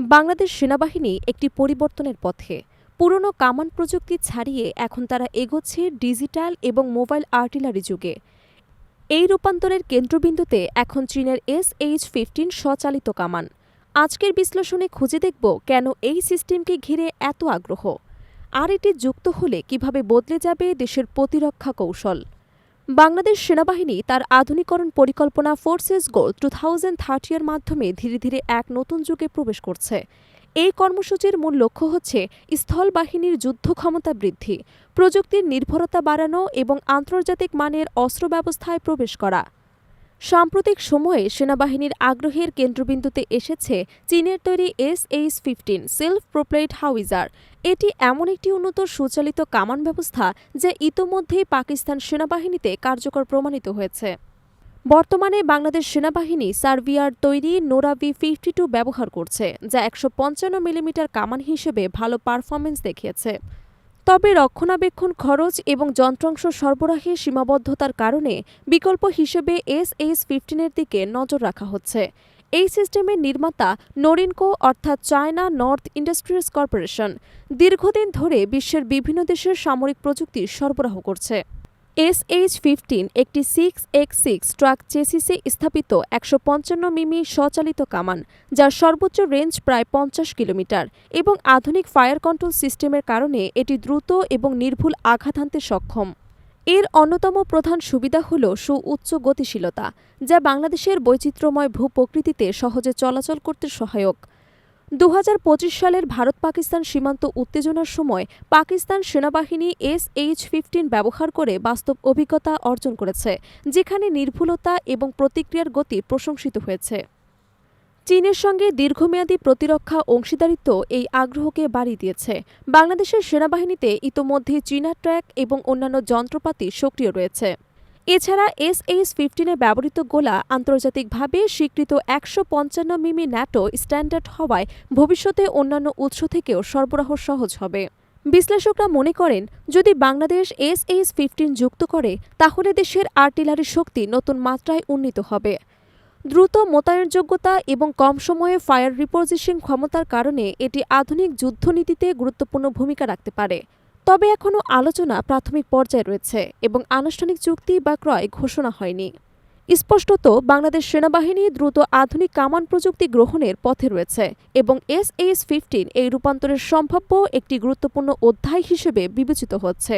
বাংলাদেশ সেনাবাহিনী একটি পরিবর্তনের পথে। পুরনো কামান প্রযুক্তি ছাড়িয়ে এখন তারা এগোচ্ছে ডিজিটাল এবং মোবাইল আর্টিলারি যুগে। এই রূপান্তরের কেন্দ্রবিন্দুতে এখন চীনের এস এইচ ফিফটিন স্বচালিত কামান। আজকের বিশ্লেষণে খুঁজে দেখব কেন এই সিস্টেমকে ঘিরে এত আগ্রহ। আর এটি যুক্ত হলে কীভাবে বদলে যাবে দেশের প্রতিরক্ষা কৌশল? বাংলাদেশ সেনাবাহিনী তার আধুনিকরণ পরিকল্পনা ফোর্সেস গোল টু থাউজেন্ড থার্টির মাধ্যমে ধীরে ধীরে এক নতুন যুগে প্রবেশ করছে। এই কর্মসূচির মূল লক্ষ্য হচ্ছে স্থল বাহিনীর যুদ্ধ ক্ষমতা বৃদ্ধি, প্রযুক্তির নির্ভরতা বাড়ানো এবং আন্তর্জাতিক মানের অস্ত্র ব্যবস্থায় প্রবেশ করা। সাম্প্রতিক সময়ে সেনাবাহিনীর আগ্রহের কেন্দ্রবিন্দুতে এসেছে চীনের তৈরি S H fifteen self propelled howitzer. এটি এমন একটি উন্নত সুচালিত কামান ব্যবস্থা যা ইতোমধ্যেই পাকিস্তান সেনাবাহিনীতে কার্যকর প্রমাণিত হয়েছে। বর্তমানে বাংলাদেশ সেনাবাহিনী সার্বিয়ার তৈরি নোরাভি ফিফটি টু ব্যবহার করছে, যা একশো পঞ্চান্ন মিলিমিটার কামান হিসেবে ভালো পারফরমেন্স দেখিয়েছে। তবে রক্ষণাবেক্ষণ খরচ এবং যন্ত্রাংশ সরবরাহে সীমাবদ্ধতার কারণে বিকল্প হিসেবে এস এইচ ফিফটিনের দিকে নজর রাখা হচ্ছে। এই সিস্টেমের নির্মাতা নরিনকো, অর্থাৎ চায়না নর্থ ইন্ডাস্ট্রিজ কর্পোরেশন, দীর্ঘদিন ধরে বিশ্বের বিভিন্ন দেশের সামরিক প্রযুক্তি সরবরাহ করছে। এস এইচ ফিফটিন একটি সিক্স এক্স সিক্স ট্রাক চেসিসে স্থাপিত একশো পঞ্চান্ন মিমি স্বচালিত কামান, যার সর্বোচ্চ রেঞ্জ প্রায় পঞ্চাশ কিলোমিটার এবং আধুনিক ফায়ার কন্ট্রোল সিস্টেমের কারণে এটি দ্রুত এবং নির্ভুল আঘাত হানতে সক্ষম। এর অন্যতম প্রধান সুবিধা হল সুউচ্চ গতিশীলতা, যা বাংলাদেশের বৈচিত্র্যময় ভূপ্রকৃতিতে সহজে চলাচল করতে সহায়ক। দু হাজার পঁচিশ সালের ভারত পাকিস্তান সীমান্ত উত্তেজনার সময় পাকিস্তান সেনাবাহিনী এস এইচ ফিফটিন ব্যবহার করে বাস্তব অভিজ্ঞতা অর্জন করেছে, যেখানে নির্ভুলতা এবং প্রতিক্রিয়ার গতি প্রশংসিত হয়েছে। চীনের সঙ্গে দীর্ঘমেয়াদী প্রতিরক্ষা অংশীদারিত্ব এই আগ্রহকে বাড়িয়ে দিয়েছে। বাংলাদেশের সেনাবাহিনীতে ইতোমধ্যে চীনা ট্র্যাক এবং অন্যান্য যন্ত্রপাতি সক্রিয় রয়েছে। এছাড়া এস এইচ ফিফটিনে ব্যবহৃত গোলা আন্তর্জাতিকভাবে স্বীকৃত একশো পঞ্চান্ন মিমি ন্যাটো স্ট্যান্ডার্ড হওয়ায় ভবিষ্যতে অন্যান্য উৎস থেকেও সরবরাহ সহজ হবে। বিশ্লেষকরা মনে করেন, যদি বাংলাদেশ এস এইচ ফিফটিন যুক্ত করে, তাহলে দেশের আর্টিলারি শক্তি নতুন মাত্রায় উন্নীত হবে। দ্রুত মোতায়েনযোগ্যতা এবং কম সময়ে ফায়ার রিপোজিশন ক্ষমতার কারণে এটি আধুনিক যুদ্ধনীতিতে গুরুত্বপূর্ণ ভূমিকা রাখতে পারে। তবে এখনও আলোচনা প্রাথমিক পর্যায়ে রয়েছে এবং আনুষ্ঠানিক চুক্তি বা ক্রয় ঘোষণা হয়নি। স্পষ্টত, বাংলাদেশ সেনাবাহিনী দ্রুত আধুনিক কামান প্রযুক্তি গ্রহণের পথে রয়েছে এবং এস এইচ ফিফটিন এই রূপান্তরের সম্ভাব্য একটি গুরুত্বপূর্ণ অধ্যায় হিসেবে বিবেচিত হচ্ছে।